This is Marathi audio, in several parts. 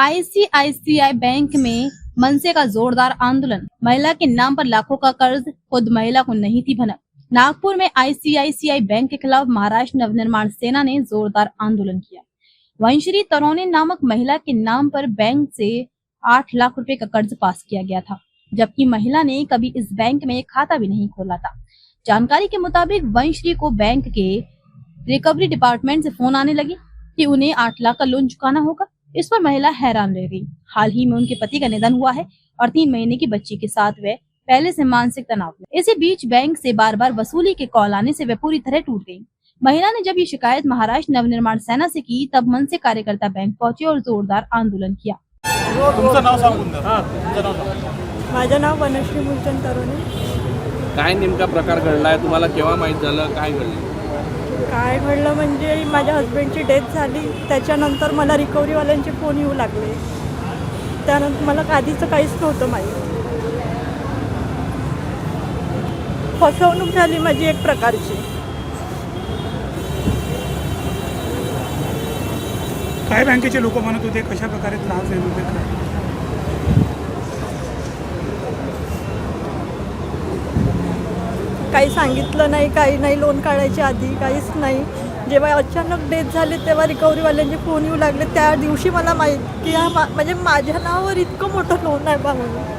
आईसीआईसीआई बैंक में मनसे का जोरदार आंदोलन। महिला के नाम पर लाखों का कर्ज खुद महिला को नहीं थी भनक। नागपुर में आईसीआईसीआई बैंक के खिलाफ महाराष्ट्र नवनिर्माण सेना ने जोरदार आंदोलन किया। वंशरी तरोने नामक महिला के नाम पर बैंक से आठ लाख रुपए का कर्ज पास किया गया था, जबकि महिला ने कभी इस बैंक में खाता भी नहीं खोला था। जानकारी के मुताबिक वंशरी को बैंक के रिकवरी डिपार्टमेंट से फ़ोन आने लगी कि उन्हें आठ लाख का लोन चुकाना होगा। इस पर महिला हैरान रह गई। हाल ही में उनके पति का निधन हुआ है और तीन महीने की बच्ची के साथ वह पहले से मानसिक तनाव में इसी बीच बैंक से बार बार वसूली के कॉल आने से वह पूरी तरह टूट गई। महिला ने जब ये शिकायत महाराष्ट्र नवनिर्माण सेना से की तब मन से कार्यकर्ता बैंक पहुँचे और जोरदार आंदोलन किया। तुमचं नाव सांगून द्या तुमचं नाव माझं नाव वनश्री मूलचंद तरुणे. काय नेमका प्रकार घडलाय? तुम्हाला केव्हा माहीत झालं? काय घडलं? काय घडलं म्हणजे माझ्या हस्बंडची डेथ झाली. त्याच्यानंतर मला रिकव्हरीवाल्यांचे फोन येऊ लागले. त्यानंतर मला आधीचं काहीच नव्हतं माहीत. फसवणूक झाली माझी एक प्रकारची. काय बँकेचे लोक म्हणत होते? कशा प्रकारे त्रास देत होते? काही सांगितलं नाही काही नाही लोन काढायच्या आधी काहीच नाही. जेव्हा अचानक डेथ झाली तेव्हा रिकव्हरीवाल्यांचे फोन येऊ लागले. त्या दिवशी मला माहीत की हा मा म्हणजे माझ्या नावावर इतकं मोठं लोन आहे बा म्हणून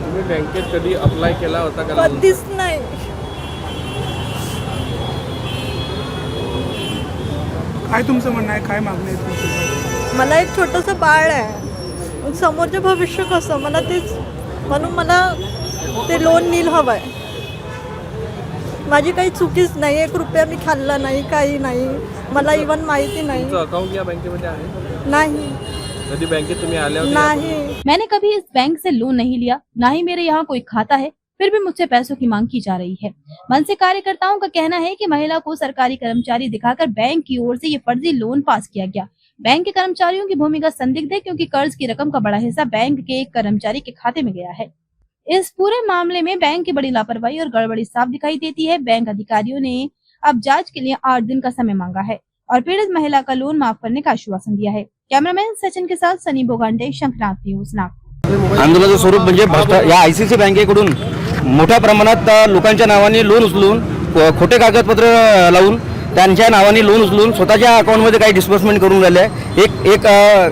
तुम्ही बँकेत कधी अप्लाय केला होता का? कधीच नाही. काय तुमचं म्हणणं आहे? काय मागणी आहे तुमची? मला एक छोटंसं बाळ आहे. समोरचं भविष्य कसं? मला तेच म्हणून मला ते लोन नील हवं आहे माझी काही चुकीच नाही एक रुपया मी खाल्ला नाही काही नाही. मला इवन माहिती नाही. तुमचं अकाउंट या बँकेमध्ये आहे? नाही. कधी बँकेत तुम्ही आल्या होत्या? नाही. मैंने कभी इस बैंक से लोन नहीं लिया ना ही मेरे यहाँ कोई खाता है फिर भी मुझसे पैसों की मांग की जा रही है। मन से कार्यकर्ताओं का कहना है कि महिला को सरकारी कर्मचारी दिखाकर बैंक की ओर से ये फर्जी लोन पास किया गया। बैंक के कर्मचारियों की भूमिका संदिग्ध है क्योंकि कर्ज की रकम का बड़ा हिस्सा बैंक के एक कर्मचारी के खाते में गया है। इस पूरे मामले में बैंक की बड़ी लापरवाही और गड़बड़ी साफ दिखाई देती है। बैंक अधिकारियों ने अब जांच के लिए आठ दिन का समय मांगा है और पीड़ित महिला का लोन माफ करने का आश्वासन दिया है। कैमरामैन सचिन के साथ सनी बोगांडे शंकरनाथ न्यूज नागपुर। आंदोलनाचं स्वरूप म्हणजे या आय सी बँकेकडून मोठ्या प्रमाणात लोकांच्या नावाने लोन उचलून खोटे कागदपत्र लावून त्यांच्या नावाने लोन उचलून स्वतःच्या अकाउंटमध्ये काही डिस्बर्समेंट करून राहिले. आहे. एक एक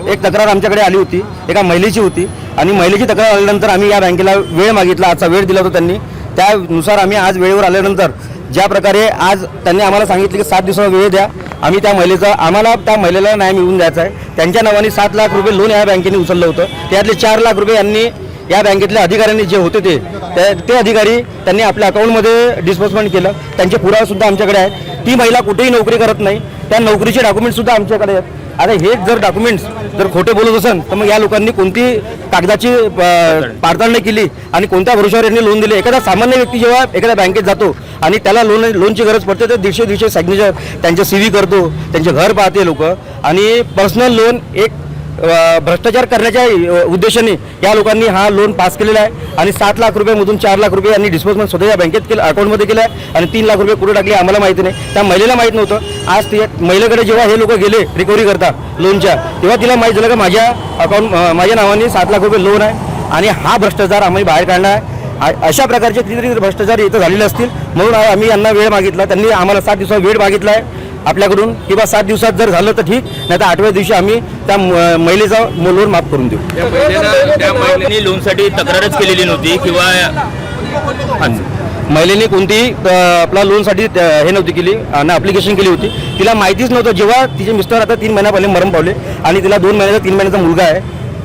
एक तक्रार आमच्याकडे आली होती. एका महिलेची होती. आणि महिलेची तक्रार आल्यानंतर आम्ही या बँकेला वेळ मागितला. आजचा वेळ दिला होता त्यांनी. त्यानुसार आम्ही आज वेळेवर आल्यानंतर ज्या प्रकारे आज त्यांनी आम्हाला सांगितले की सात दिवसाचा वेळ द्या. आम्ही त्या महिलेचा आम्हाला त्या महिलेला न्याय मिळवून द्यायचा आहे. त्यांच्या नावाने सात लाख रुपये लोन या बँकेने उचललं होतं. त्यातले चार लाख रुपये यांनी या बँकेतल्या अधिकाऱ्यांनी जे होते ते ते- ते अधिकारी त्यांनी आपल्या अकाउंटमध्ये डिस्बर्समेंट केलं. त्यांचे पुरावेसुद्धा आमच्याकडे आहेत. ती महिला कुठेही नोकरी करत नाही. त्या नोकरीचे डॉक्युमेंटसुद्धा आमच्याकडे आहेत. आता हे जर डॉक्युमेंट्स जर खोटे बोलत असेल तर मग या लोकांनी कोणती कागदाची अ, पाडताळणी केली आणि कोणत्या भरोशावर यांनी लोन दिले? एखादा सामान्य व्यक्ती जेव्हा एखाद्या बँकेत जातो आणि त्याला लोन लोनची गरज पडते तर दीडशे दीडशे सॅग्नेचर त्यांचे सी व्ही करतो त्यांचे घर पाहते लोक. आणि पर्सनल लोन एक भ्रष्टाचार करण्याच्या उद्देशाने या लोकांनी हा लोन पास केलेला आहे. आणि सात लाख रुपयामधून चार लाख रुपये यांनी डिस्पोजमेंट स्वतःच्या बँकेत केलं अकाउंटमध्ये केलं आहे. आणि तीन लाख रुपये कुठे टाकले आम्हाला माहिती नाही. त्या महिलेला माहीत नव्हतं. आज ती महिलेकडे जेव्हा हे लोक गेले रिकव्हरी करता लोनच्या तेव्हा तिला माहीत झालं का माझ्या अकाउंट माझ्या नावाने सात लाख रुपये लोन आहे. आणि हा भ्रष्टाचार आम्ही बाहेर काढणार आहे. अशा प्रकारचे कितीतरी भ्रष्टाचार इथं झालेले असतील. म्हणून आम्ही यांना वेळ मागितला. त्यांनी आम्हाला सात दिवसाचा वेळ मागितला आहे. आपल्याकडून किंवा सात दिवसात जर झालं तर ठीक नाही तर आठव्या दिवशी आम्ही त्या महिलेचा लोन माफ करून देऊ. त्या महिलेनं लोनसाठी तक्रारच केलेली नव्हती किंवा महिलेने कोणतीही आपला लोनसाठी हे नव्हती केली ना अप्लिकेशन केली होती. तिला माहितीच नव्हतं जेव्हा तिचे मिस्टर आता तीन महिन्या पहिले मरण पावले आणि तिला दोन महिन्याचा तीन महिन्याचा मुलगा आहे.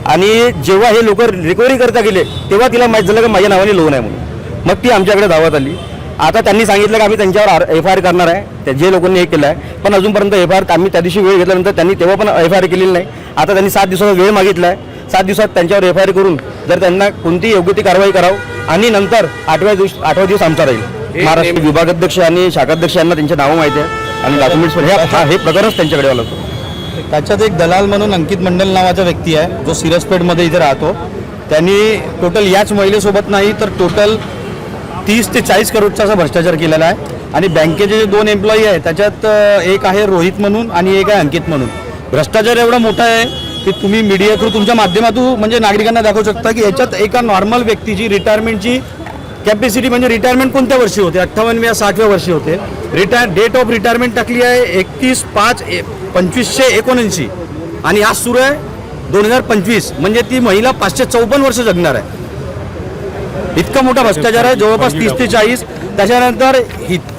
आणि जेव्हा हे लोक रिकव्हरी करता गेले तेव्हा तिला माहीत झालं की माझ्या नावाने लोन आहे म्हणून. मग ती आमच्याकडे धावत आली. आता त्यांनी सांगितलं की आम्ही त्यांच्यावर एफ आय आर करणार आहे. त्या जे लोकांनी हे केलं आहे पण अजूनपर्यंत एफ आय आर आम्ही त्या दिवशी वेळ घेतल्यानंतर त्यांनी तेव्हा पण एफ आय आर केलेली नाही. आता त्यांनी सात दिवसाचा वेळ मागितला आहे सात दिवसात त्यांच्यावर एफ आय आर करून जर त्यांना कोणती योग्य ती कारवाई करावं आणि नंतर आठव्या दिवस आठवा दिवस आमचा राहील. महाराष्ट्र विभागाध्यक्ष आणि शाखाध्यक्ष यांना त्यांचे नावं माहिती आहे आणि डॉक्युमेंट्स पण हे हा हे प्रकरणच त्यांच्याकडे आलं होतं. त्याच्यात एक दलाल म्हणून अंकित मंडल नावाचा व्यक्ती आहे. जो सिरसपेठमध्ये इथे राहतो. त्यांनी टोटल याच महिलेसोबत नाही तर टोटल तीस ते चाळीस करोडचा असा भ्रष्टाचार केलेला आहे. आणि बँकेचे जे दोन एम्प्लॉई आहे त्याच्यात एक आहे रोहित म्हणून आणि एक आहे अंकित म्हणून. भ्रष्टाचार एवढा मोठा आहे की तुम्ही मीडिया थ्रू तुमच्या माध्यमातून म्हणजे नागरिकांना दाखवू शकता की याच्यात एका नॉर्मल व्यक्तीची रिटायरमेंटची कॅपॅसिटी म्हणजे रिटायरमेंट कोणत्या वर्षी होते? अठ्ठावन्नव्या साठव्या वर्षी होते. रिटायर डेट ऑफ रिटायरमेंट टाकली आहे एकतीस पाच ए पंचवीसशे एकोणऐंशी. आणि आज सुरू आहे दोन हजार पंचवीस. म्हणजे ती महिला पाचशे चौपन्न वर्ष जगणार आहे. इतका मोठा भ्रष्टाचार आहे जवळपास तीस ते चाळीस. त्याच्यानंतर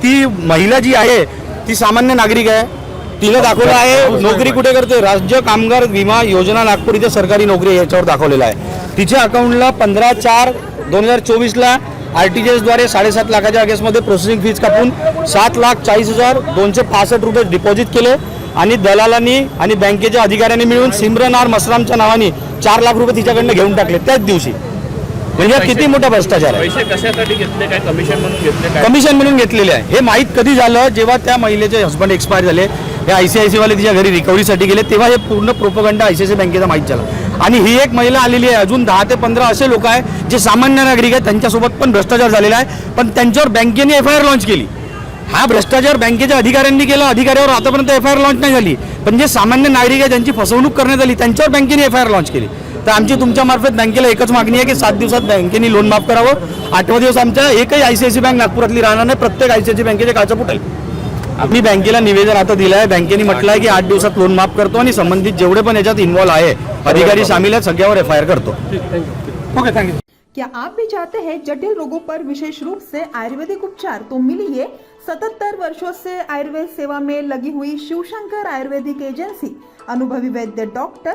ती महिला जी आहे ती सामान्य नागरिक आहे. तिला दाखवलं आहे नोकरी कुठे करते राज्य कामगार विमा योजना नागपूर इथे सरकारी नोकरी याच्यावर दाखवलेलं आहे. तिच्या अकाउंटला पंधरा चार दोन हजार चोवीसला आर टी जी एसद्वारे साडेसात लाखाच्या अगेन्स्टमध्ये प्रोसेसिंग फीज कापून सात लाख चाळीस हजार दोनशे पासष्ट रुपये डिपॉझिट केले आणि दलालांनी आणि बँकेच्या अधिकाऱ्यांनी मिळून सिमरन आर मसरामच्या नावाने चार लाख रुपये तिच्याकडनं घेऊन टाकले त्याच दिवशी. म्हणजे हा किती मोठा भ्रष्टाचार आहे? पैसे कशासाठी घेतले? काय कमिशन म्हणून घेतले? काय? कमिशन म्हणून घेतलेले आहे. हे माहीत कधी झालं? जेव्हा त्या महिलेचे हस्बंड एक्सपायर झाले हे आय सी आय सी वाले तिच्या घरी रिकव्हरीसाठी गेले तेव्हा हे पूर्ण propaganda I C I C बँकेचा माहीत झाला. आणि ही एक महिला आलेली आहे. अजून दहा ते पंधरा असे लोक आहेत जे सामान्य नागरिक आहेत त्यांच्यासोबत पण भ्रष्टाचार झालेला आहे. पण त्यांच्यावर बँकेने एफ आय आर लॉन्च केली. हा भ्रष्टाचार बँकेच्या अधिकाऱ्यांनी केला. अधिकाऱ्यावर आतापर्यंत एफ आय आर लॉन्च नाही झाली. पण जे सामान्य नागरिक आहे त्यांची फसवणूक करण्यात आली त्यांच्यावर बँकेने एफ आय आर लॉन्च केली. तर आमची तुमच्या मार्फत बँकेला एकच मागणी आहे की सात दिवसात बँकेने लोन माफ करावं. आठवा दिवस आमच्या एकही I C I C bank नागपुरातली राहणार नाही. प्रत्येक आय सी आय सी बँकेचे काळचं फुटेल. आम्ही बँकेला निवेदन आता दिलं आहे बँकेने म्हटलं आहे की आठ दिवसात लोन माफ करतो आणि संबंधित जेवढे पण याच्यात इन्व्हॉल्व आहे अधिकारी सामील आहेत सगळ्यावर एफ आय आर करतो. ओके थँक्यू क्या आप भी चाहते हैं जटिल रोगों पर विशेष रूप से आयुर्वेदिक उपचार तो मिलिए सतहत्तर वर्षों से आयुर्वेद सेवा में लगी हुई शिवशंकर आयुर्वेदिक एजेंसी अनुभवी वैद्य डॉक्टर